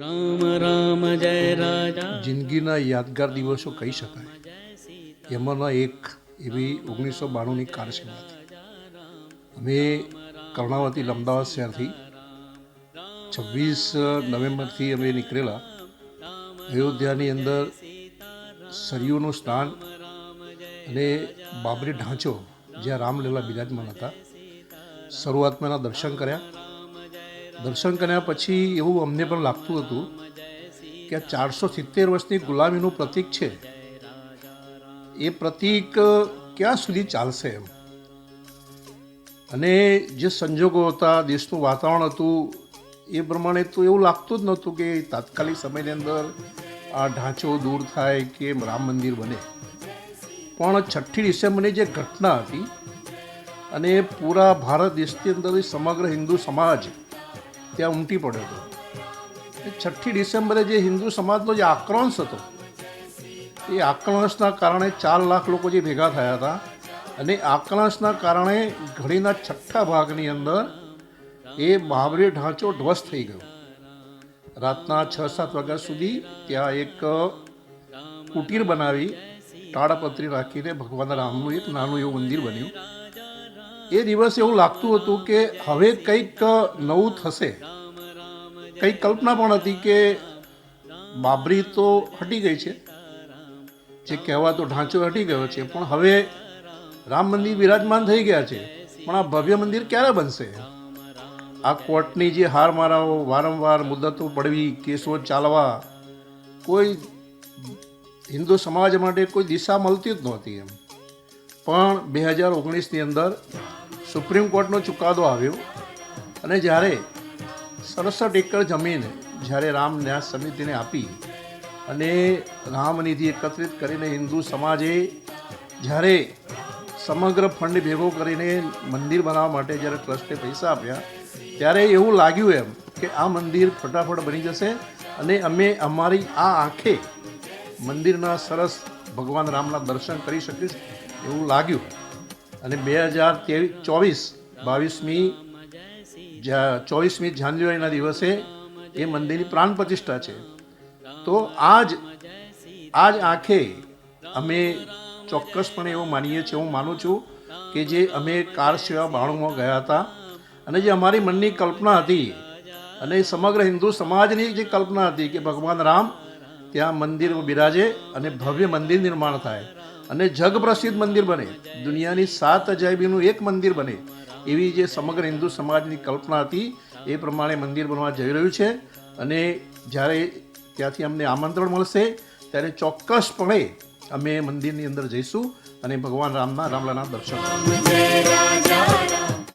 રામ રામ, જય રાજા. જિંદગીના યાદગાર દિવસો કહી શકાય. એમાંના એક એવી ઓગણીસો બાણુંની કાર સેવા હતી. અમે કર્ણાવતી અમદાવાદ શહેરથી છવ્વીસ નવેમ્બરથી અમે નીકળેલા. અયોધ્યાની અંદર સરયુનું સ્નાન અને બાબરી ઢાંચો જ્યાં રામલીલા બિરાજમાન હતા. શરૂઆતમાં એના દર્શન કર્યા. દર્શન કર્યા પછી એવું અમને પણ લાગતું હતું કે આ ચારસો સિત્તેર વર્ષની ગુલામીનું પ્રતીક છે. એ પ્રતીક ક્યાં સુધી ચાલશે એમ? અને જે સંજોગો હતા, દેશનું વાતાવરણ હતું, એ પ્રમાણે તો એવું લાગતું જ નહોતું કે તાત્કાલિક સમયની અંદર આ ઢાંચો દૂર થાય કે રામ મંદિર બને. પણ છઠ્ઠી ડિસેમ્બરની જે ઘટના હતી અને પૂરા ભારત દેશની અંદર સમગ્ર હિન્દુ સમાજ ત્યાં ઉમટી પડ્યો હતો. છઠ્ઠી ડિસેમ્બરે જે હિન્દુ સમાજનો જે આક્રોશ હતો, એ આક્રોશના કારણે ચાર લાખ લોકો જે ભેગા થયા હતા અને આક્રોશના કારણે ઘડીના છઠ્ઠા ભાગની અંદર એ મહાવરી ઢાંચો ધ્વસ્ત થઈ ગયો. રાતના છ સાત વાગ્યા સુધી ત્યાં એક કુટીર બનાવી તાળપત્રી રાખીને ભગવાન રામનું એક નાનું એવું મંદિર બન્યું. એ દિવસે એવું લાગતું હતું કે હવે કંઈક નવું થશે. કંઈક કલ્પના પણ હતી કે બાબરી તો હટી ગઈ છે. જે કહેવાતો ઢાંચો હટી ગયો છે, પણ હવે રામ મંદિર વિરાજમાન થઈ ગયા છે. પણ આ ભવ્ય મંદિર ક્યારે બનશે? આ કોર્ટની જે હાર મારાઓ વારંવાર મુદતો પડવી, કેસો ચાલવા, કોઈ હિન્દુ સમાજ માટે કોઈ દિશા મળતી જ નહોતી એમ. પણ બે હજાર ઓગણીસની અંદર સુપ્રીમ કોર્ટનો ચુકાદો આવ્યો અને જ્યારે સડસઠ એકર જમીન જ્યારે રામ ન્યાસ સમિતિને આપી અને રામનિધિ એકત્રિત કરીને હિન્દુ સમાજે જ્યારે સમગ્ર ફંડ ભેગો કરીને મંદિર બનાવવા માટે જ્યારે ટ્રસ્ટે પૈસા આપ્યા, ત્યારે એવું લાગ્યું એમ કે આ મંદિર ફટાફટ બની જશે અને અમે અમારી આ આંખે મંદિરના સરસ ભગવાન રામના દર્શન કરી શકીશ એવું લાગ્યું. અને બે હજાર ત્રેવીસ ચોવીસ, બાવીસમી ચોવીસમી જાન્યુઆરીના દિવસે એ મંદિરની પ્રાણ પ્રતિષ્ઠા છે. તો આજ આજ આંખે અમે ચોક્કસપણે એવું માનીએ છીએ, હું માનું છું કે જે અમે કાર સેવા બાણુંમાં ગયા હતા અને જે અમારી મનની કલ્પના હતી અને સમગ્ર હિન્દુ સમાજની જે કલ્પના હતી કે ભગવાન રામ ત્યાં મંદિર બિરાજે અને ભવ્ય મંદિર નિર્માણ થાય. અને જગ પ્રસિદ્ધ મંદિર બને. દુનિયાની સાત અજાયબીનું એક મંદિર બને. એવી જે સમગ્ર હિન્દુ સમાજની કલ્પના હતી, એ પ્રમાણે મંદિર બનવા જઈ રહ્યું છે. અને જ્યારે ત્યાંથી અમને આમંત્રણ મળશે, ત્યારે ચોક્કસપણે અમે મંદિરની અંદર જઈશું અને ભગવાન રામના રામલાના દર્શન